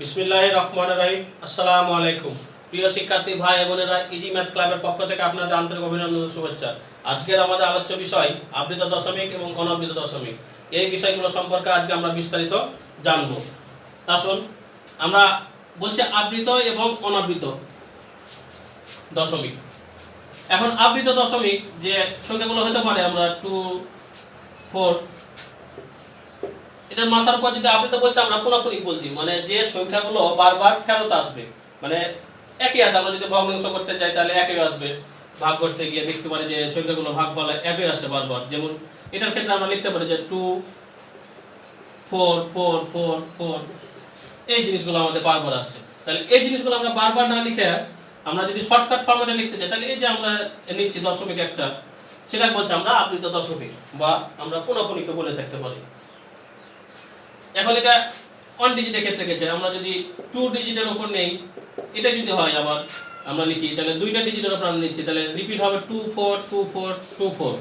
বিসমিল্লাহ রহমান রহিম। আসসালামু আলাইকুম। প্রিয় শিক্ষার্থী, ভাই বোনেরা ইজি ম্যাথ ক্লাবের পক্ষ থেকে আপনাদের আন্তরিক অভিনন্দন শুভেচ্ছা। আজকের আমাদের আলোচ্য বিষয়, আবৃত দশমিক এবং অনাবৃত দশমিক। এই বিষয়গুলো সম্পর্কে আজকে আমরা বিস্তারিত জানব। আসুন আমরা বলছি আবৃত এবং অনাবৃত দশমিক। এখন আবৃত দশমিক যে সংখ্যাগুলো হতে পারে, আমরা টু ফোর এটার মাথার উপর যদি আবৃত বলতে আমরা পুনঃপুনিক বলছি মানে যে সংখ্যাগুলো বারবার ফেরত আসবে মানে একই আছে, আমরা যদি ভগ্নাংশ করতে চাই তাহলে একই আসবে, ভাগ করতে গিয়ে দেখতে পারি যে সংখ্যাগুলো ভাগ বলা একই আসে বারবার। যেমন এটার ক্ষেত্রে আমরা লিখতে পারি যে two four four four four এই জিনিসগুলো আমাদের বারবার আসছে। তাহলে এই জিনিসগুলো আমরা বারবার না লিখে আমরা যদি শর্টকাট ফর্মেটে লিখতে চাই, তাহলে এই যে আমরা নিচ্ছি দশমিক একটা, সেটা বলছে আমরা আবৃত দশমিক, বা আমরা পুনঃপুনিকে বলে থাকতে পারি। এখন এটা ওয়ান ডিজিটের ক্ষেত্রে গেছে? আমরা যদি টু ডিজিটের উপর নেই, এটা যদি হয় আবার, আমরা লিখি, তাহলে দুইটা ডিজিটের উপর আমরা নিচ্ছি, তাহলে রিপিট হবে two four two four two four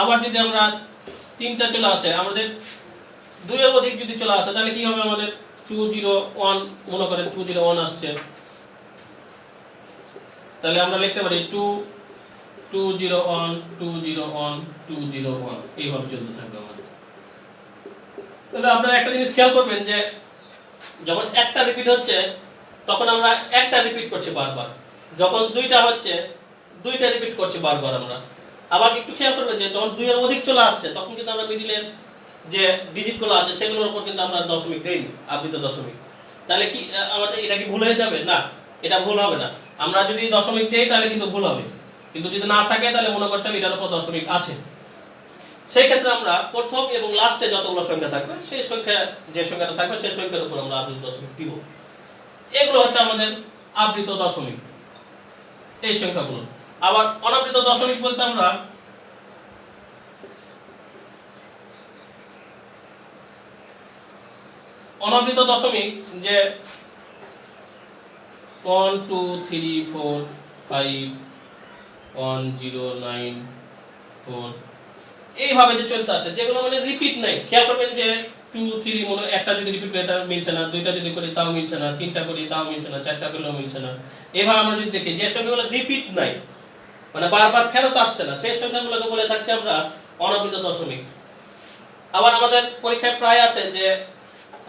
আবার যদি আমরা তিনটা চলে আসে, আমাদের দুইয়ের অধিক যদি চলে আসে, তাহলে কি হবে আমাদের টু জিরো ওয়ান মনে করেন টু জিরো ওয়ান আসছে। তাহলে আমরা লিখতে পারি two two zero one two zero one two zero one এইভাবে চলতে থাকবে আমাদের। তাহলে আপনারা একটা জিনিস খেয়াল করবেন যে যখন একটা রিপিট হচ্ছে, তখন আমরা একটা রিপিট করছি বারবার। যখন দুইটা হচ্ছে, দুইটা রিপিট করছি বারবার আমরা। আবার একটু খেয়াল করবেন যে যখন দুইয়ের অধিক চলে আসছে, তখন কিন্তু আমরা মিডিলের যে ডিজিটগুলো আছে, সেগুলোর উপর কিন্তু আমরা দশমিক দেইনি আবৃত দশমিক। তাহলে কি আমাদের এটা কি ভুল হয়ে যাবে? না, এটা ভুল হবে না। আমরা যদি দশমিক দেই, তাহলে কিন্তু ভুল হবে। কিন্তু যদি না থাকে, তাহলে মনে করতে হবে এটার উপর দশমিক আছে। সেই ক্ষেত্রে আমরা প্রথম এবং লাস্টে যতগুলো সংখ্যা থাকবে, সেই সংখ্যা, যে সংখ্যাটা থাকবে, সেই সংখ্যার উপর আমরা আবৃত দশমিক দিব। এগুলো হচ্ছে আমাদের আবৃত দশমিক, এই সংখ্যাগুলো। আবার অনাবৃত দশমিক বলতে আমরা অনাবৃত দশমিক যে one two three four five one zero nine four এইভাবে যে চলতে আছে, যেগুলো মানে রিপিট নাই। খেয়াল করবেন যে টু থ্রি মনে একটা যদি রিপিট করি তাও মিলছে না, দুইটা যদি করি তাও মিলছে না, তিনটা করি তাও মিলছে না, চারটা করলেও মিলছে না। এভাবে আমরা যদি দেখি, যে সংখ্যাগুলো রিপিট নাই মানে বারবার ফেরত আসছে না, সেই সংখ্যাগুলোকে বলে থাকছি আমরা অনাবৃত দশমিক। আবার আমাদের পরীক্ষায় প্রায় আসে যে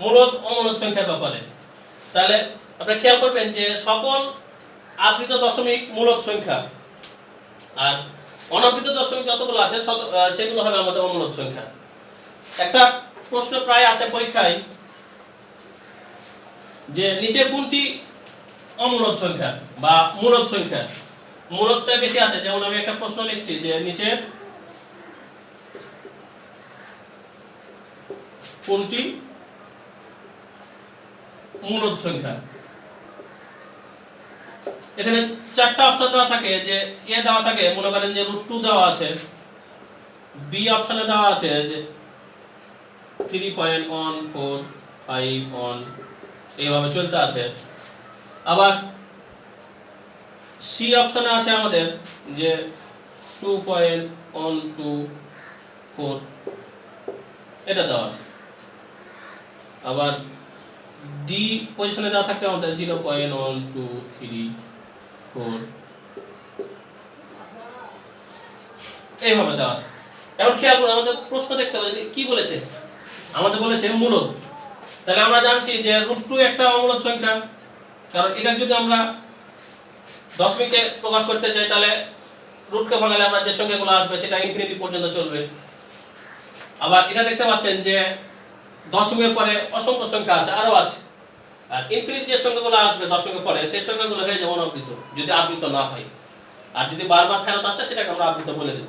মূলত অমূলত সংখ্যার ব্যাপারে। তাহলে আপনারা খেয়াল করবেন যে সকল আবৃত দশমিক মূলত সংখ্যা। আর অনাবৃত দশমিক যতগুলো আছে সেগুলো হবে আমাদের অমূলত সংখ্যা। একটা প্রশ্ন প্রায় আসে পরীক্ষায় যে নিচের কোনটি অমূলত সংখ্যা বা মূলত সংখ্যা? মূলতটা বেশি আছে যেমন আমি একটা প্রশ্ন লিখছি যে নিচের কোনটি মূলত সংখ্যা? এখানে চারটা অপশন দেওয়া থাকে, যে এ দেওয়া থাকে, মনে করেন যে রুট টু দেওয়া আছে বি অপশনে দেওয়া আছে, যে three point one four five one এইভাবে চলতে আছে। আবার সি অপশনে আছে আমাদের, যে two point one two four এটা দেওয়া আছে। আবার ডি পজিশনে দেওয়া থাকতে আমাদের zero point one two three four এইভাবে দেওয়া আছে। এখন খেয়াল করুন, আমাদের প্রশ্ন দেখতে হবে কি বলেছে? আমাদের বলেছে মূলত তাহলে আমরা জানছি যে রুট টু একটা অমূলত সংখ্যা। কারণ এটা যদি আমরা দশমিকে প্রকাশ করতে চাই, তাহলে রুটকে ভাঙালে আমরা যে সংখ্যাগুলো আসবে, সেটা ইনফিনিটি পর্যন্ত চলবে। আবার এটা দেখতে পাচ্ছেন যে দশমিকের পরে অসংখ্য সংখ্যা আছে, আরও আছে। আর ইনফিনিট যে সংখ্যাগুলো আসবে দশমিকের পরে, সেই সংখ্যাগুলো হয়ে যাবে অনাবৃত, যদি আবৃত না হয়। আর যদি বারবার ফেরত আসে, সেটাকে আমরা আবৃত বলে দেব।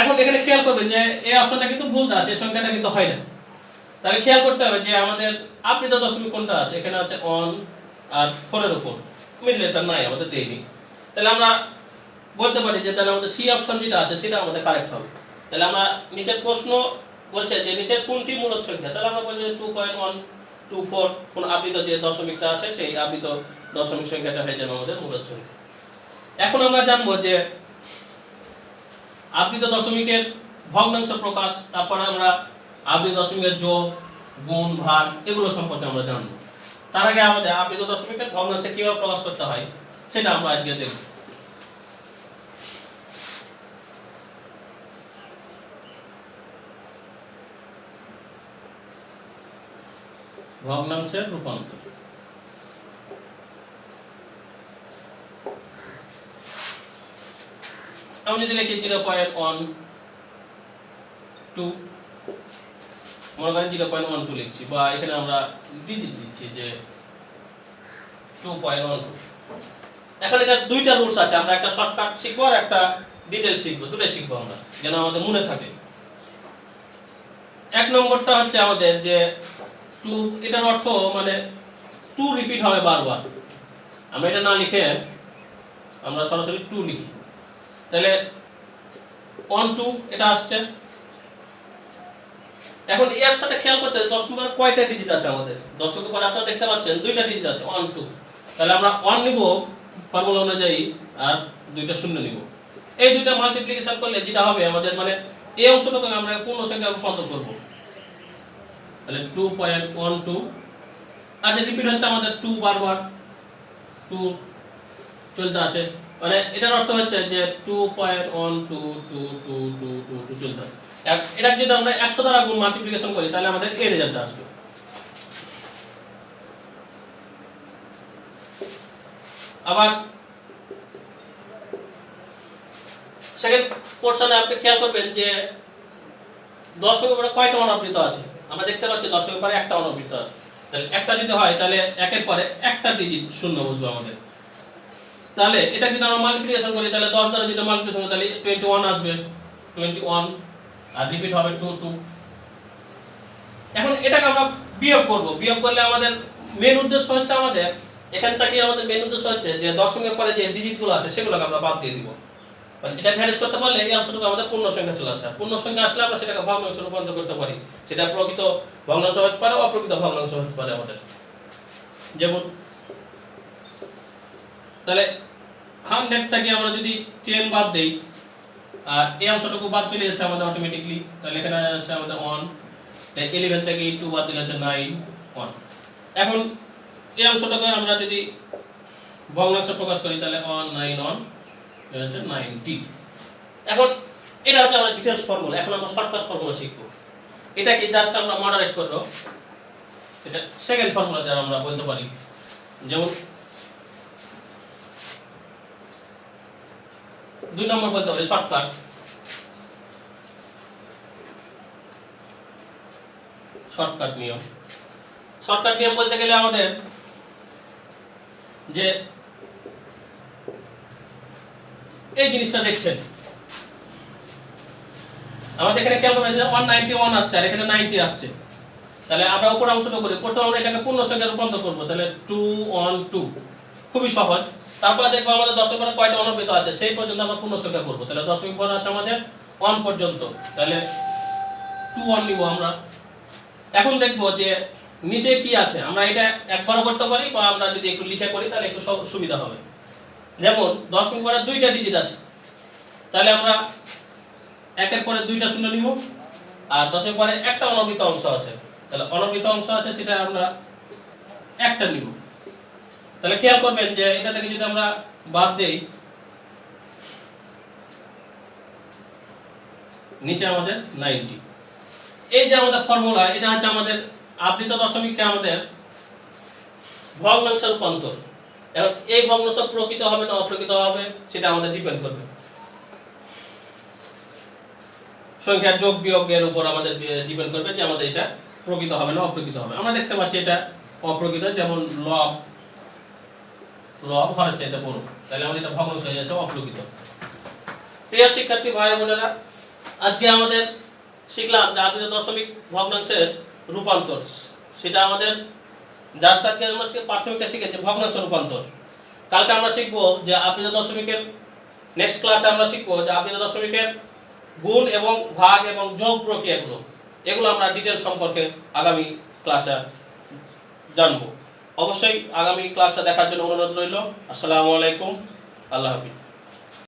এখন এখানে খেয়াল করবেন যে, এই অপশনটা কিন্তু ভুল দেওয়া আছে সংখ্যাটা কিন্তু হয় না। তাহলে খেয়াল করতে হবে যে, আমাদের আবৃত দশমিক কোনটা আছে? এখানে আছে অন আর ফোরের উপর। মিডলেটা নাই, আমাদের দেয়নি। তাহলে আমরা বলতে পারি যে, তাহলে আমাদের সি অপশন যেটা আছে, সেটা আমাদের কারেক্ট হবে। তাহলে আমরা নিচের প্রশ্ন বলছে যে, নিচের কোনটি মূলত সংখ্যা? তাহলে আমরা বলছি two point one two four কোন আবৃত যে দশমিকটা আছে, সেই আবৃত দশমিক সংখ্যাটা হয়ে যাবে আমাদের মূলত সংখ্যা। এখন আমরা জানব যে আবৃত দশমিকের ভগ্নাংশ প্রকাশ, তারপর আমরা আবৃত দশমিকের যোগ, গুণ, ভাগ এগুলো সম্পর্কে আমরা জানব। তার আগে আমাদের আবৃত দশমিকের ভগ্নাংশে কীভাবে প্রকাশ করতে হয়, সেটা আমরা আজকে দেখব। ভগ্নাংশের রূপান্তর। আমি যদি লিখি জিরো পয়েন্ট ওয়ান টু, মনে করেন জিরো পয়েন্ট ওয়ান টু লিখছি, বা এখানে আমরা ডিজিট দিচ্ছি যে টু পয়েন্ট ওয়ান টু। এখন এটা দুইটা রুলস আছে, আমরা একটা শর্টকাট শিখব আর একটা ডিটেল শিখব, দুটোই শিখব আমরা, যেন আমাদের মনে থাকে। এক নম্বরটা হচ্ছে আমাদের যে টু এটার অর্থ মানে টু রিপিট হবে বারবার। আমরা এটা না লিখে আমরা সরাসরি টু লিখি। তাহলে ওয়ান টু এটা আসছে। এখন এর সাথে খেয়াল করতে দশ নম্বরে কয়টা ডিজিট আছে আমাদের? দশকের পরে আপনারা দেখতে পাচ্ছেন, দুইটা ডিজিট আছে ওয়ান টু তাহলে আমরা ওয়ান নিব ফর্মুলা অনুযায়ী, আর দুইটা শূন্য নিব। এই দুইটা মাল্টিপ্লিকেশন করলে যেটা হবে, আমাদের মানে এই অংশটাকে আমরা পূর্ণ সংখ্যা রূপান্তর করব। তাহলে টু পয়েন্ট ওয়ান টু আর যে রিপিট হচ্ছে আমাদের টু বারবার টু চলতে আছে। মানে এটার অর্থ হচ্ছে যে two point one two two two two two two চলতে। এটা যদি আমরা একশো দ্বারা গুণ মাল্টিপ্লিকেশন করি, তাহলে আমাদের এই রেজাল্টটা আসবে। আবার সেকেন্ড পোর্শনে আপনি খেয়াল করবেন যে দশকের পরে কয়টা অনাবৃত আছে? আমরা দেখতে পাচ্ছি দশকের পরে একটা অনাবৃত আছে। তাহলে একটা যদি হয়, তাহলে একের পরে একটা ডিজিট শূন্য বসবে আমাদের। তাহলে এটা যদি আমরা মাল্টিপ্লিকেশন করি, তাহলে দশ দ্বারা যদি মাল্টিপ্লিকেশন করি, তাহলে টোয়েন্টি ওয়ান আসবে। টোয়েন্টি ওয়ান আর রিপিট হবে টু টু এখন এটাকে আমরা বিয়োগ করব। বিয়োগ করলে আমাদের মেন উদ্দেশ্য হচ্ছে আমাদের, এখান থেকে আমাদের মেন উদ্দেশ্য হচ্ছে যে দশমিকের পরে যে ডিজিটগুলো আছে, সেগুলোকে আমরা বাদ দিয়ে দিব। এটা ভ্যানিশ করতে পারলে এই অংশটুকু আমাদের পূর্ণ সংখ্যা চলে আসে। পূর্ণ সংখ্যা আসলে আমরা সেটাকে ভগ্নাংশে রূপান্তর করতে পারি। সেটা প্রকৃত ভগ্নাংশ হতে পারে, অপ্রকৃত ভগ্নাংশ হতে পারে আমাদের। যেমন, তাহলে হান্ড্রেড থেকে আমরা যদি টেন বাদ দেই, আর এই অংশটুকু বাদ চলে যাচ্ছে আমাদের অটোমেটিকলি তাহলে এখানে আসছে আমাদের ওয়ান ইলেভেন থেকে টু বাদ দিলে হচ্ছে নাইন ওয়ান এখন এই অংশটাকে আমরা যদি ভগ্নাংশ প্রকাশ করি, তাহলে ওয়ান নাইন ওয়ান এটা হচ্ছে নাইনটি এখন এটা হচ্ছে আমরা ডিটেলস ফর্মুলা এখন আমরা শর্টকাট ফর্মুলা শিখব। এটা কি জাস্ট আমরা মডারেট করব। এটা সেকেন্ড ফর্মুলা দ্বারা আমরা বলতে পারি। যেমন দুই নম্বর বলতে পারি শর্টকাট শর্টকাট নিয়ম। শর্টকাট নিয়ম বলতে গেলে আমাদের যে এই জিনিসটা দেখছেন। আমাদের এখানে খেয়াল করবেন যে ওয়ান নাইনটি ওয়ান আসছে, আর এখানে নাইনটি আসছে। তাহলে আমরা উপর অংশটা করি। প্রথমে আমরা এটাকে পূর্ণ সংখ্যা রূপান্তর করব। তাহলে টু ওয়ান টু খুবই সহজ। তারপর দেখব আমাদের দশমিক পরে কয়টা অনবৃত আছে? সেই পর্যন্ত আমরা পূর্ণ সংখ্যা করব। তাহলে দশমিক পরে আছে আমাদের ওয়ান পর্যন্ত। তাহলে টু ওয়ান নিব আমরা। এখন দেখব যে নিচে কি আছে? আমরা এটা একবারও করতে পারি বা আমরা যদি একটু লিখে করি, তাহলে একটু সুবিধা হবে। যেমন দশমিক পরে দুইটা ডিজিট আছে। তাহলে আমরা একের পরে দুইটা শূন্য নিব, আর দশের পরে একটা অনবৃত অংশ আছে। তাহলে অনবৃত অংশ আছে, সেটা আমরা একটা নিব। তাহলে খেয়াল করবেন যে এটা থেকে যদি আমরা বাদ দেই, নিচে আমাদের নাইনটি এই যে আমাদের ফর্মুলা এটা হচ্ছে আমাদের আবৃত দশমিককে আমাদের ভগ্নাংশে রূপান্তর এখন এই ভগ্নাংশ প্রকৃত হবে না অপ্রকৃত হবে, সেটা আমাদের ডিপেন্ড করবে। সংখ্যার যোগ বিয়োগের উপর আমাদের ডিপেন্ড করবে যে আমাদের এটা প্রকৃত হবে না অপ্রকৃত হবে। আমরা দেখতে পাচ্ছি এটা অপ্রকৃত, যেমন লব লব হরের চাইতে বড়। তাহলে আমাদের এটা ভগ্নাংশ হয়ে যাচ্ছে অপ্রকৃত। প্রিয় শিক্ষার্থী ভাই বোনেরা, আজকে আমাদের শিখলাম যে দশমিক ভগ্নাংশের রূপান্তর। সেটা আমাদের জাস্ট আজকে আমরা প্রাথমিকটা শিখেছি ভগ্নাংশ রূপান্তর কালকে আমরা শিখব যে আবৃত দশমিকের নেক্সট ক্লাসে আমরা শিখব যে আবৃত দশমিকের গুণ এবং ভাগ এবং যোগ প্রক্রিয়াগুলো। এগুলো আমরা ডিটেল সম্পর্কে আগামী ক্লাসে জানব। অবশ্যই আগামী ক্লাসটা দেখার জন্য অনুরোধ রইল। আসসালামু আলাইকুম। আল্লাহ হাফিজ।